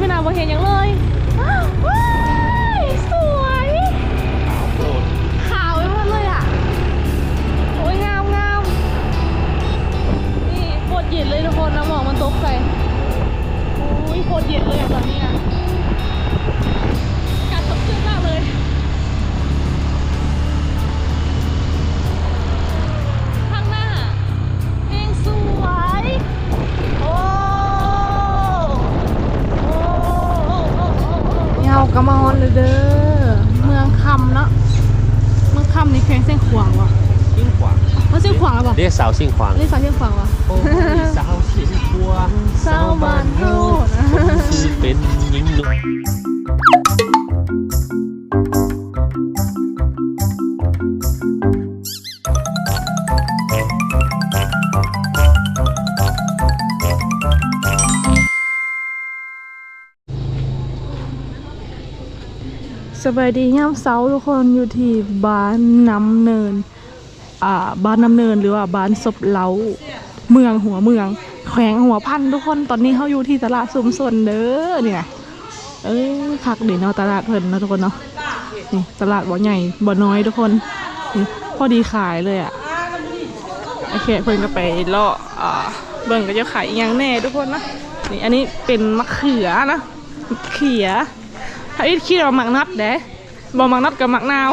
ไม่น่าบเห็นอย่างเลยว้าวว้ายสวยขาวไปหมดเลยอะ โอ้ยงามงามนี่โคตรเย็นเลยทุกคนนะหมอกมันตกใส่โอ้ยโคตรเย็นเลยอะตอนนี้อะ เงากระมอนเลยเด้อ เมืองคำเนาะ เมืองคำนี่เพลงเส้นขวางวะซิ่งขวางเขาเส้นขวางหรือเปล่าเรียกสาวซิ่งขวางเรียกสาวเส้นขวางวะโอ้ยสาวซิ่งขวางสาวบ้านเฮาคนที่เป็นหญิงหนุ่ม สบายดีย่ำเสาทุกคนอยู่ที่บ้านน้ำเนิน อ่าบ้านน้ำเนินหรือว่าบ้านศพเลาเมืองหัวเมือง แขวงหัวพันทุกคนตอนนี้เขาอยู่ที่ตลาดสุมสนเด้อเนี่ยเอ้ยคักเดี๋ยวเนาะตลาดเพิ่นนะทุกคนเนาะนี่ตลาดบ่อใหญ่บ่อน้อยทุกคนนี่พอดีขายเลยอะโอเคเพิ่นก็ไปเลาะอ่าเบิ่งก็จะขายอหยังแน่ทุกคนนะนี่อันนี้เป็นมะเขือนะมะเขือ อีทคิดว่ามักนัดเด้บอมักนัดกับมักนาว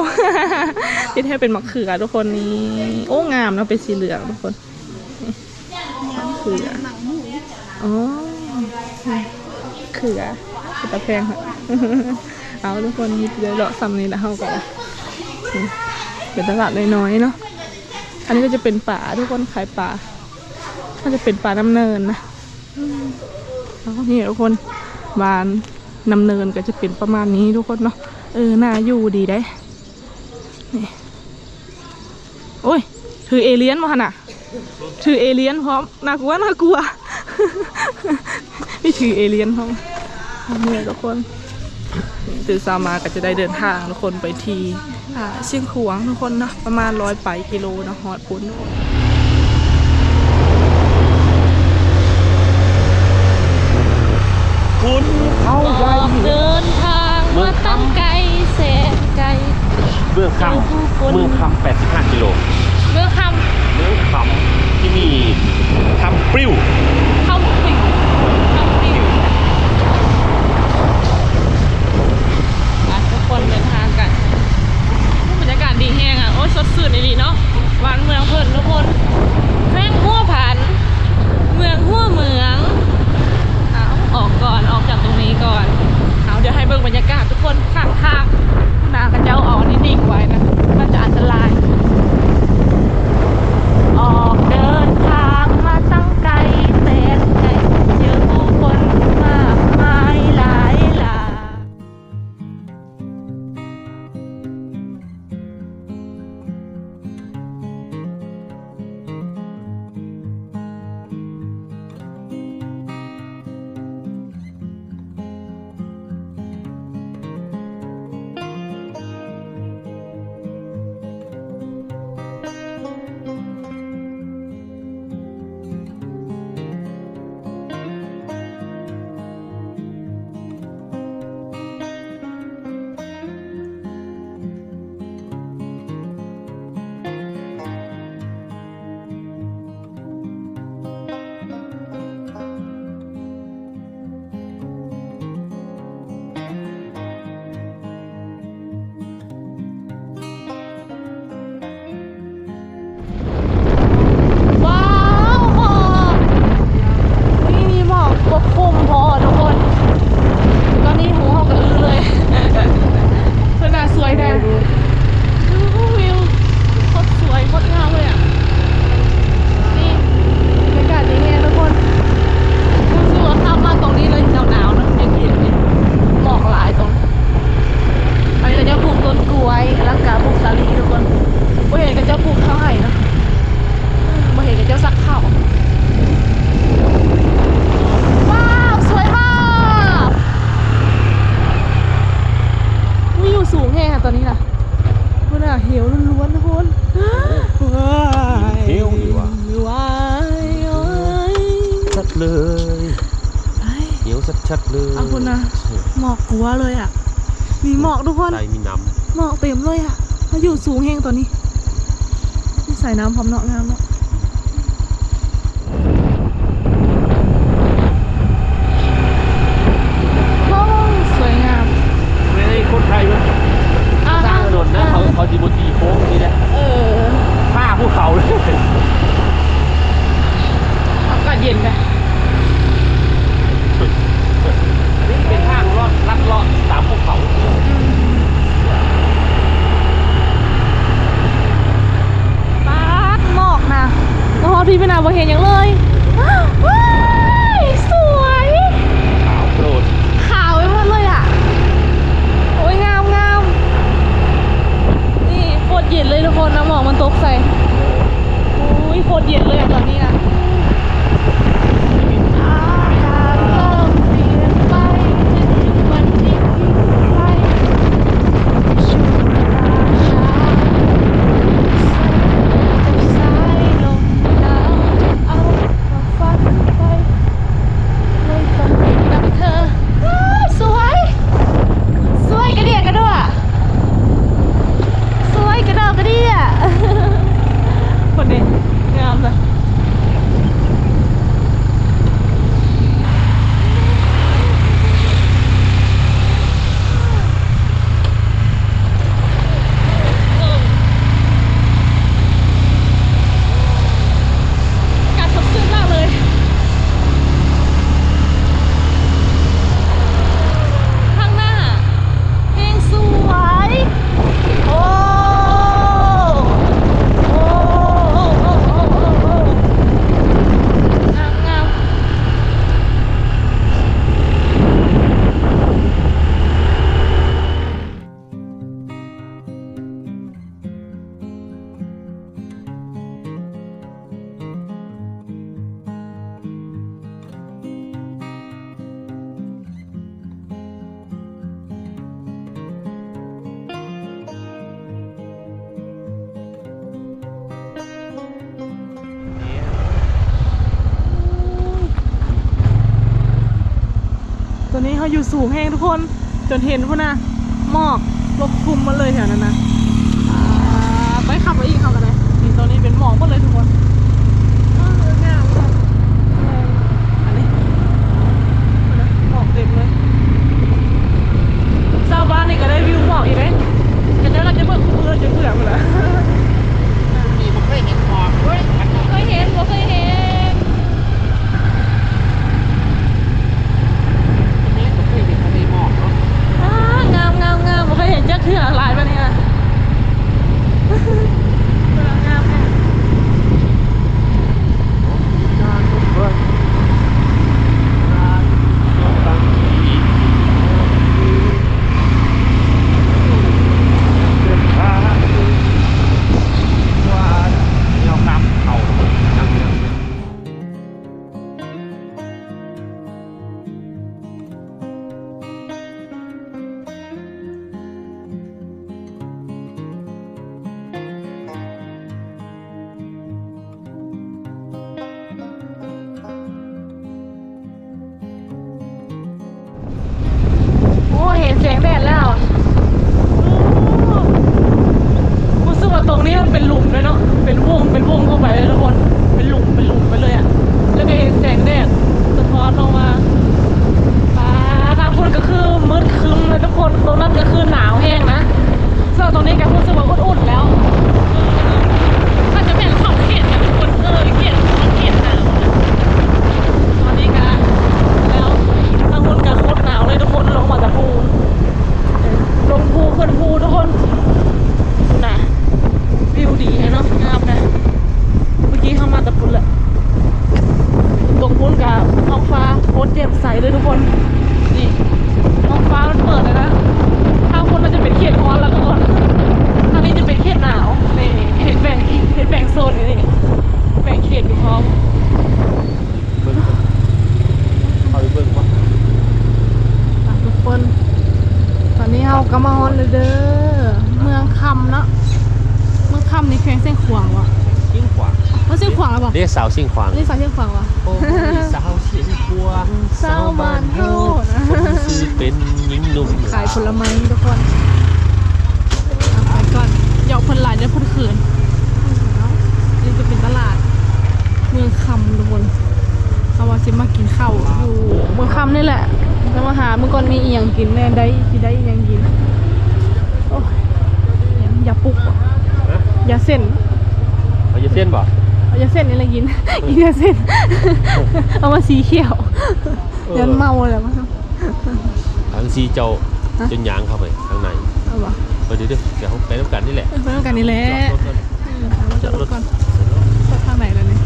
ที่แท้เป็นมะเขือทุกคนนี้โอ้งามเนาะเป็นสีเหลืองทุกคนนี่มะเขืออ๋อเขือเป็นตะแพงค่ะเอาทุกคนมีเดี๋ยเลาะซ้ำนี้แล้วเฮาก่อนเป็นตลาดน้อยๆเนาะอันนี้ก็จะเป็นป่าทุกคนขายป่าก็จะเป็นป่าน้ำเนินนะแล้วก็นี่ทุกคนบาน นำเนินก็จะเป็นประมาณนี้ทุกคนเนาะเออน่าอยู่ดีได้นี่โอ้ย ถือเอเลี่ยนมาขนาดถือเอเลี่ยนพร้อมน่ากลัวน่ากลัวไม่ถือเอเลี่ยนพร้อมทำเนี่ยทุกคนตื่นสามาก็จะได้เดินทางทุกคนไปทีอ่าเชียงขวางทุกคนเนาะประมาณร้อยไปกิโลเนาะฮอดพุ้นทุกคน มืองคำเมืองคำ85กิโลเมื่อคเมืองคำที่นี่ทำปริ้วำเข้าปิ่งเข้าปิ่งอะทุกคนเดินทางกันบรรยากาศดีแห้งอะโอ้ยสดชื่นดีเนาะหวานเมืองเพิ่นทุกคนแม่งหัวผัน เมืองหัวเมือง เลยเฮ้ยเขียวชัดๆเลยเอาคุณนะหมอกกลัวเลยอะ มีหมอกทุกคนใส่มีน้หมอกเต็มเลยอะมาอยู่สูงแห้งตอนนี้นี่ใส่น้ำพร้อมเนาะงามเนาะโอ้สวยงามำไม่ได้คนไทยมัน อะ สร้างถนนนะเขาเขาจีบตีโค้งนี่แหละ เออ ผ้าภูเขาเลย อากาศเย็นไป อันนี้เป็นทางลอดลัดเลาะตามภูเขา ป๊าดหมอกนะแล้วพอพี่ไปนาบ่ เห็นอย่างเลย ตัวนี้เขาอยู่สูงแห้งทุกคน จนเห็นพุ่นนะหมอกปกคลุมมาเลยแถวนั้นนะอ่าไปขับไปอีกขับกันเลยนี่ตัวนี้เป็นหมอกหมดเลยทุกคนอ้าวงามมากอันนี้หมอกเต็มเลยชาวบ้านนี่ก็ได้วิวหมอกอีกไหมกันเดี๋ยวเราจะเบิกมือจะเบื่อหมดแล้วนี่ผมเคยเห็นหมอกเว้ยเคยเห็นบ่เคยเห็นอัน ฟ้าโคตรแจ่มใสเลยทุกคน นี่ท้องฟ้ามันเปิดเลยนะทางคนมันจะเป็นเขตร้อนแล้วทุกคนทางนี้จะเป็นเขตหนาวนี่เห็นแบ่งเห็นแบ่งโซนอยู่นี่แบ่งเขตอยู่พร้อมเบิ่งเอาไปเบิ่งว่าอะทุกคน ตอนนี้เราก็มาฮอนเลยเด้อเมืองคำเนาะเมืองคำนี่แขวงเส้นขวางวะยิ่งขวางเขาเส้นขวางหรือเปล่าเรียกสาวสิ่งขวางเรียกสายเส้นขวางวะ โอ้ยสาวสิ่งขวาง สาวบ้านเฮ เป็นหญิงหนุ่มขายผลไม้ทุกคนเอาไปก่อนเหยาะคนหลายเนี่ยคนเขินนี่จะเป็นตลาด เมืองคำทุกคนเอาว่าจะมากินข้าวอยู่เมืองคำนี่แหละแล้วมาหาเมื่อก่อนมีอีหยังกินแน่ได้ที่ได้อีหยังกินโอ้ยยังยาปลุกเหรอฮะยาเส้นเอาจะเส้นบ่เอายาเส้นนี่อะไรกินกินยาเส้นเอามาสีเขียวยันเมาเลยมั้งทาง ซีเจ้าฮะ จนยางเข้าไปข้างในเอาวะไปเดี๋ยวเดี๋ยวเดี๋ยวเขาไปน้ำกันนี่แหละไปด้วยกันนี่แหละจอดรถก่อนอืมเอารถก่อนไปทางไหนแล้วเนี่ย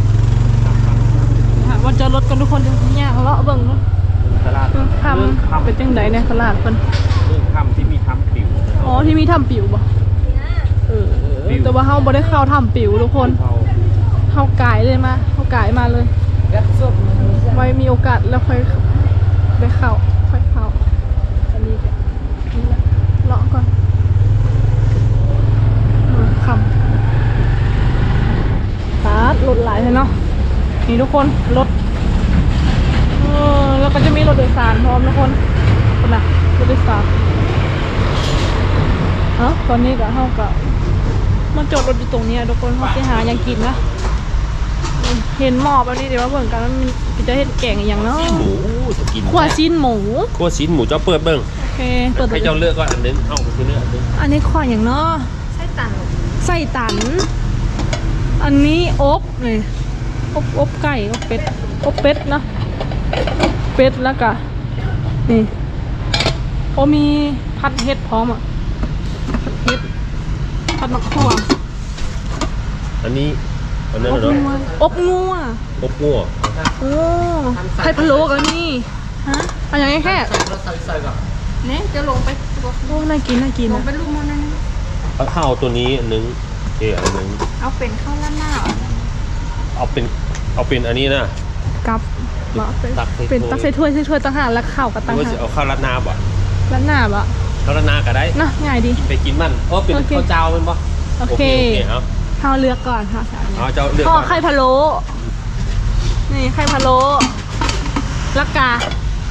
ถามว่าจะรถกันทุกคนจะยากเลาะเบิ่งเนาะตลาดทำเป็นจังไดเนี่ยตลาดเพิ่นเรื่องคำที่มีคำปิวอ๋อที่มีทำปิวบ่เออแต่ว่าเฮาบ่ได้เข้าทำปิวทุกคน เขาเฮากายเลยมาเฮากายมาเลย ไว้มีโอกาสแล้วค่อยได้เข้าค่อยเข้าอันนี้ก็นี่แหละ เลาะก่อนมาคำตาดรถหลายเลยเนาะ นี่ทุกคนรถเออแล้วก็จะมีรถโดยสารพร้อมทุกคนคนนะรถโดยสารเอ้าตอนนี้ก็เฮากับมันจอดรถอยู่ตรงนี้ทุกคนเขาไปหายังกินนะ เห็นหมอบอันนี้เดี๋ยวมาเบิ่งกันว่ามันจะเห็นแกงอหย่างเนาะหมูจะกินขวาชิ้นหมูขั้วชิ้นหมูเจ้าเปิดเบิ้งโอเคเปิดให้เจ้าเลือกก่อนอันนึงเอ้าไปซื้อเลือกอันนึงอันนี้ขวาอย่างเนาะไส้ตันไส้ตัน อันนี้อบเลยอบอบไก่อบเป็ดอบเป็ดเนาะเป็ดแล้วก็นี่โอมีผัดเห็ดพร้อมอะผัดเห็ดผัดมะขั่วอันนี้ อันนั้นอบเนาะงัวอบงัวอบงัวโอ้ไข่พะโล้กันนี่ฮะเอันอย่างนี้แค่เนี่ยจะลงไปตัวโอ้น่ากินน่ากินลงนะไปลูกมันนั่นเอาข้าวตัวนี้อันนึงเอออันนึงเอาเป็นข้าวล้านหน้าเหรอเอาเป็นเอาเป็นอันนี้นะกับมาเป็นตักใส่เป็นถ้วยตักใส่ถ้วยใส่ถ้วยต่างหากแล้วข้าวกับหรืต่างอว่าหาจะกเอาข้าวรัดหนาบ่แล้วหน้าบะข้าวรัดหนาก็ได้นะง่ายดี ไปกินมันเออเป็นโอเค ข้าวเจ้าเป็นปะโอเค โอเคเอา ข้าวเลือกก่อนค่ะเอาเจ้าเลือกข้อก่อนไข่พะโล้นี่ไข่พะโล้แล้วกา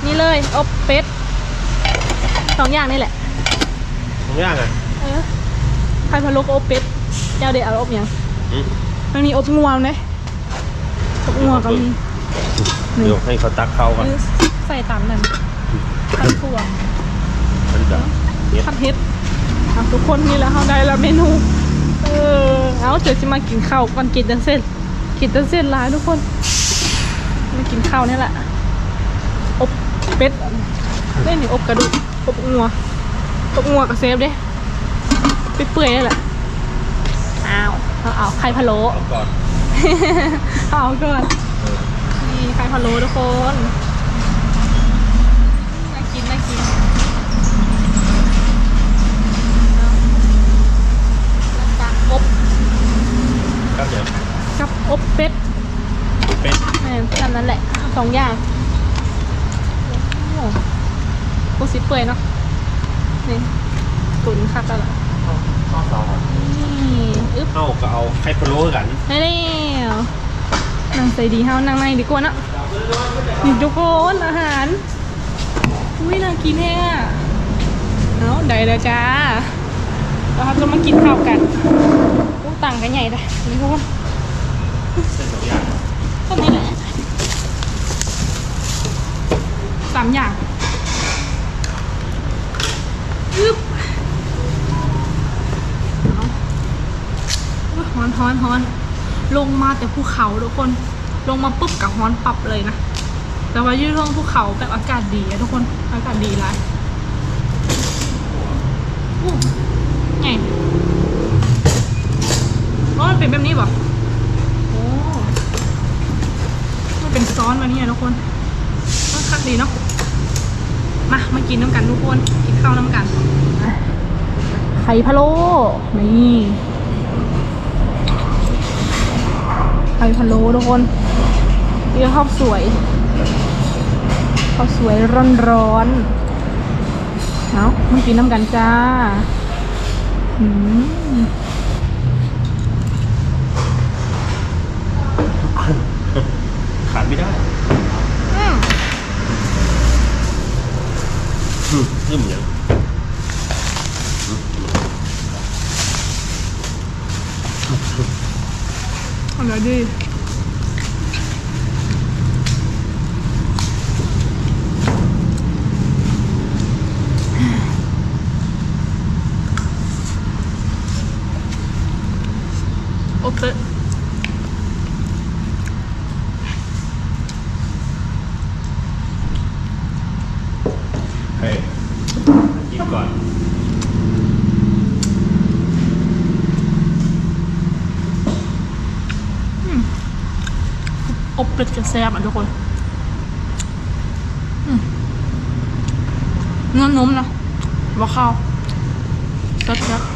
นี่เลยอบเป็ดสองอย่างนี่แหละทุกอย่างอะเออไข่พะโล้กับอบเป็ดเจ้าเด็ดเอาอบหยังอืมมันมีอบงัวไหมอบงัวก็มี นี่ เดี๋ยวให้เขาตักเข้าก่อนนี่ใส่ตามนั่นผัดถั่ว มันจะเฮ็ดผัดเห็ดอะทุกคนนี่แหล้วเขาได้แล้วเมนู เออเอาเดี๋ยวจะมากินข้าวก่อนกินจังเส้นกินจังเส้นหลายทุกคนมากินข้าวนี่แหละอบเป็ดเล่นนี่อบกระดูกอบงัวอบงัวกับเซฟเด้ไปเปื่อยๆนี่แหละอ้าวเอาเอาไข่พะโล้เอาก่อนเอาก่อนนี่ไข่พะโล้ทุกคนน่ากินน่ากินเอาแล้วก็อบ ครับเดี๋ยวกับอบเป็ดเป็นแม่นทำนั้นแหละสองอย่างโอ้โหกูสิเปื่อยเนาะนี่ตุ๋นคักแล้วล่ะข้าวซอยนี่อึ๊บเอาก็เอาไข่พะโล้กันได้แล้วนั่งใส่ดีเฮานั่งในดีกว่านะนี่ทุกคนอาหารอุ้ยน่ากินแฮะเอาได้แล้วจ้าเราจะมากินข้าวกันอู้ ต่างกันใหญ่เลยนี่ทุกคนเส้นสองอย่างก็นี่แหละสามอย่างอึ๊บเอาอุ๊ยฮ้อนฮ้อนฮ้อนลงมาแต่ภูเขาทุกคน ลงมาปุ๊บกับฮ้อนปรับเลยนะ แต่ว่าอยืดเรื่องภูเขาแบบอากาศดีอะทุกคน อากาศดีไรอู้ไง อ๋อมันเป็นแบบนี้ป่ะโอ้มันเป็นซ้อนมาเนี่ยทุกคนก็คักดีเนาะมามากินน้ำกันทุกคนกินข้าวน้ำกัน ไข่พะโล้นี่ไข่พะโล้ทุกคนเรียกข้าวสวยข้าวสวยร้อนๆเอามากินน้ำกันจ้า อืม ขาดไม่ได้ อืม อืมนี่เหมือน อร่อยดีโอเค เฮ้ย ก่อนอบเป็ดกระแซบอะทุกคนเนื้อนุ่มนะว่าข้าวแซ่บๆอื